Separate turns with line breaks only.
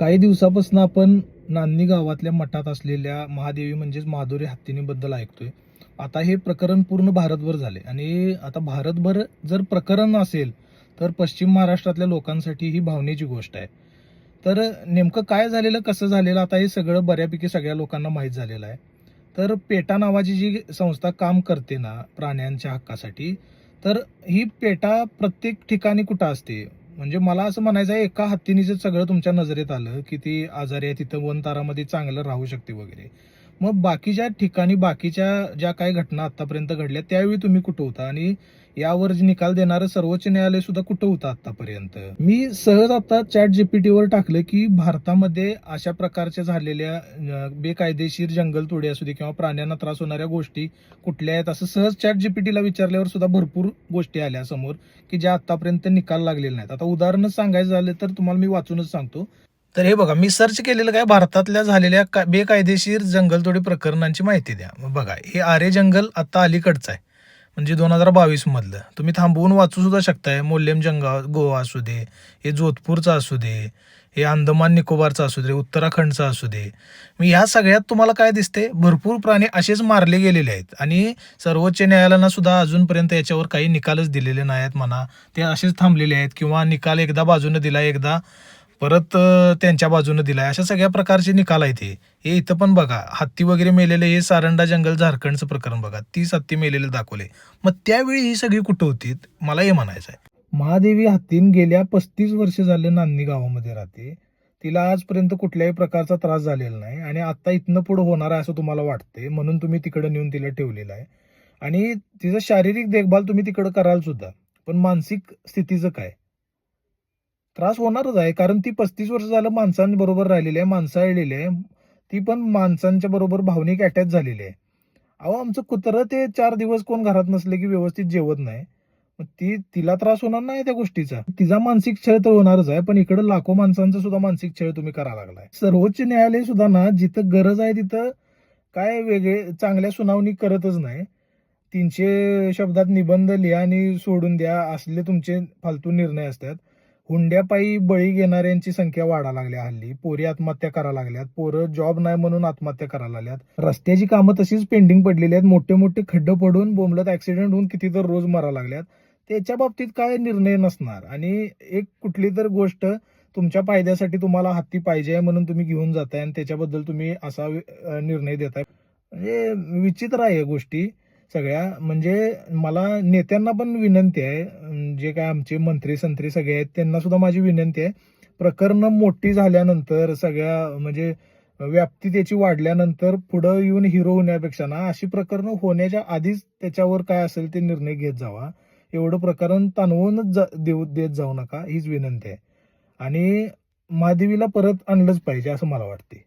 काही दिवसापासून आपण नांदणी गावातल्या मठात असलेल्या महादेवी म्हणजेच माधुरी हत्तीनीबद्दल ऐकतोय. आता हे प्रकरण पूर्ण भारतभर झाले आणि आता भारतभर जर प्रकरण असेल तर पश्चिम महाराष्ट्रातल्या लोकांसाठी ही भावनेची गोष्ट आहे. तर नेमकं काय झालेलं कसं झालेलं आता हे सगळं बऱ्यापैकी सगळ्या लोकांना माहीत झालेलं आहे. तर पेटा नावाची जी संस्था काम करते ना प्राण्यांच्या हक्कासाठी तर ही पेटा प्रत्येक ठिकाणी कुठं असते? म्हणजे मला असं म्हणायचं आहे एका हत्तीनीच सगळं तुमच्या नजरेत आलं की ती आजारी आहे तिथं वन तारामध्ये चांगलं राहू शकते वगैरे. मग बाकीच्या ठिकाणी बाकीच्या ज्या काही घटना आतापर्यंत घडल्या त्यावेळी तुम्ही कुठं होता? आणि यावर निकाल देणारं सर्वोच्च न्यायालय सुद्धा कुठं होतं आतापर्यंत? मी सहज आता चॅट जीपीटीवर टाकलं की भारतामध्ये अशा प्रकारच्या झालेल्या बेकायदेशीर जंगलतोडी असू दे किंवा प्राण्यांना त्रास होणाऱ्या गोष्टी कुठल्या आहेत असं सहज चॅट जीपीटीला विचारल्यावर सुद्धा भरपूर गोष्टी आल्या समोर की ज्या आतापर्यंत निकाल लागलेले नाहीत. आता उदाहरणच सांगायचं झालं तर तुम्हाला मी वाचूनच सांगतो. तर हे बघा मी सर्च केलेलं काय भारतातल्या झालेल्या का- बेकायदेशीर जंगलतोडी प्रकरणांची माहिती द्या. मग बघा हे आरे जंगल आता अलीकडचं आहे. म्हणजे दोन हजार बावीसमधलं तुम्ही थांबवून वाचू सुद्धा शकताय. मोल्यम जंगा गोवा असू दे हे जोधपूरचं असू दे हे अंदमान निकोबारचं असू दे उत्तराखंडचं असू दे. मग ह्या सगळ्यात तुम्हाला काय दिसते भरपूर प्राणी असेच मारले गेलेले आहेत. आणि सर्वोच्च न्यायालयानं सुद्धा अजूनपर्यंत याच्यावर काही निकालच दिलेले नाही आहेत म्हणा. ते असेच थांबलेले आहेत. किंवा निकाल एकदा बाजूने दिला एकदा परत त्यांच्या बाजूने दिलाय. अशा सगळ्या प्रकारचे निकाल आहेत हे. हे इथं पण बघा हत्ती वगैरे मेलेले हे सारंडा जंगल झारखंडचं प्रकरण बघा. तीस हत्ती मेलेले दाखवले. मग त्यावेळी ही सगळी कुठं होती? मला हे म्हणायचं आहे महादेवी हत्तीन गेल्या पस्तीस वर्ष झाले नांदणी गावामध्ये राहते. तिला आजपर्यंत कुठल्याही प्रकारचा त्रास झालेला नाही आणि आता इथनं पुढं होणार आहे असं तुम्हाला वाटते म्हणून तुम्ही तिकडे नेऊन तिला ठेवलेलं आहे. आणि तिचं शारीरिक देखभाल तुम्ही तिकडं कराल सुद्धा. पण मानसिक स्थितीचं काय? त्रास होणारच आहे. कारण ती पस्तीस वर्ष झालं माणसांबरोबर राहिलेली आहे माणसं आलेली आहे. ती पण माणसांच्या बरोबर भावनिक अटॅच झालेली आहे. अहो आमचं कुत्रं ते चार दिवस कोण घरात नसले की व्यवस्थित जेवत नाही. मग ती तिला त्रास होणार नाही त्या गोष्टीचा. तिचा मानसिक छळ तर होणारच आहे पण इकडे लाखो माणसांचा सुद्धा मानसिक छळ तुम्ही करा लागलाय. सर्वोच्च न्यायालय सुद्धा ना जिथं गरज आहे तिथं काय वेगळे चांगल्या सुनावणी करतच नाही. तीनशे शब्दात निबंध लिहा आणि सोडून द्या असले तुमचे फालतू निर्णय असतात. हुंड्यापायी बळी घेणाऱ्यांची संख्या वाढा लागल्या हल्ली. पोरी आत्महत्या करा लागल्यात. पोरं जॉब नाही म्हणून आत्महत्या करायला लागल्यात. रस्त्याची कामं तशीच पेंडिंग पडलेली आहेत. मोठे मोठे खड्डे पडून बोंबलत ऍक्सिडेंट होऊन किती तर रोज मरा लागल्यात. त्याच्या बाबतीत काय निर्णय नसणार? आणि एक कुठली तर गोष्ट तुमच्या फायद्यासाठी तुम्हाला हत्ती पाहिजे आहे म्हणून तुम्ही घेऊन जाताय आणि त्याच्याबद्दल तुम्ही असा निर्णय देताय. म्हणजे विचित्र आहे या गोष्टी. सगळ्या म्हणजे मला नेत्यांना पण विनंती आहे जे काय आमचे मंत्री संत्री सगळे आहेत त्यांना सुद्धा माझी विनंती आहे. प्रकरणं मोठी झाल्यानंतर सगळ्या म्हणजे व्याप्ती त्याची वाढल्यानंतर पुढं येऊन हिरो होण्यापेक्षा ना अशी प्रकरणं होण्याच्या आधीच त्याच्यावर काय असेल ते निर्णय घेत जावा. एवढं प्रकरण ताणवूनच जा देऊ देत जाऊ नका हीच विनंती आहे. आणि महादेवीला परत आणलंच पाहिजे असं मला वाटते